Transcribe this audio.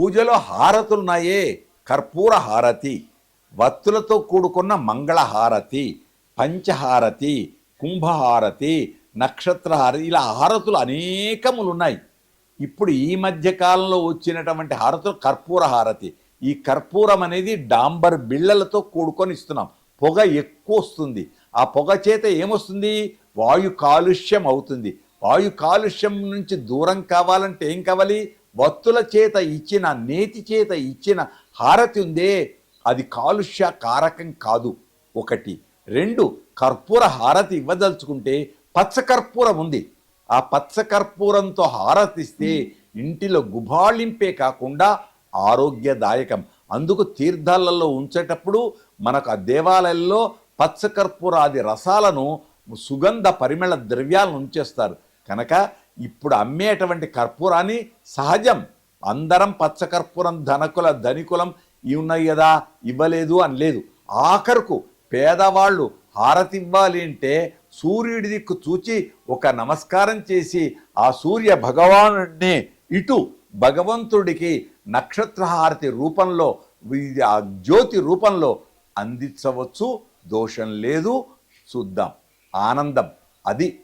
పూజలో హారతులున్నాయే. కర్పూర హారతి వత్తులతో కూడుకున్న మంగళ హారతి పంచహారతి కుంభహారతి నక్షత్రహారతి ఇలా హారతులు అనేకములు ఉన్నాయి ఇప్పుడు ఈ మధ్య కాలంలో వచ్చినటువంటి హారతులు కర్పూర హారతి. ఈ కర్పూరం అనేది డాంబర్ బిళ్ళలతో కూడుకొని ఇస్తున్నాం. పొగ ఎక్కువ వస్తుంది. ఆ పొగ చేత ఏమొస్తుంది? వాయు కాలుష్యం అవుతుంది. వాయు కాలుష్యం నుంచి దూరం కావాలంటే ఏం కావాలి? వత్తుల చేత ఇచ్చిన నేతి చేత ఇచ్చిన హారతి ఉందే అది కాలుష్య కారకం కాదు. ఒకటి. రెండు. కర్పూర హారతి ఇవ్వదలుచుకుంటే పచ్చకర్పూరం ఉంది. ఆ పచ్చ కర్పూరంతో హారతిస్తే ఇంటిలో గుబాళింపే కాకుండా ఆరోగ్యదాయకం. అందుకు తీర్థాలలో ఉంచేటప్పుడు మనకు ఆ దేవాలయాల్లో పచ్చకర్పూరాది రసాలను సుగంధ పరిమళ ద్రవ్యాలను ఉంచేస్తారు. కనుక ఇప్పుడు అమ్మేటువంటి కర్పూరాన్ని సహజం. అందరం పచ్చ కర్పూరం ధనకుల ధనికులం ఇవి ఉన్నాయి కదా ఇవ్వలేదు అని లేదు ఆఖరుకు పేదవాళ్ళు హారతి ఇవ్వాలి అంటే సూర్యుడి దిక్కు చూచి ఒక నమస్కారం చేసి ఆ సూర్య భగవానుడిని ఇటు భగవంతుడికి నక్షత్రహారతి రూపంలో ఇది ఆ జ్యోతి రూపంలో అందించవచ్చు. దోషం లేదు. చూద్దాం ఆనందం. అది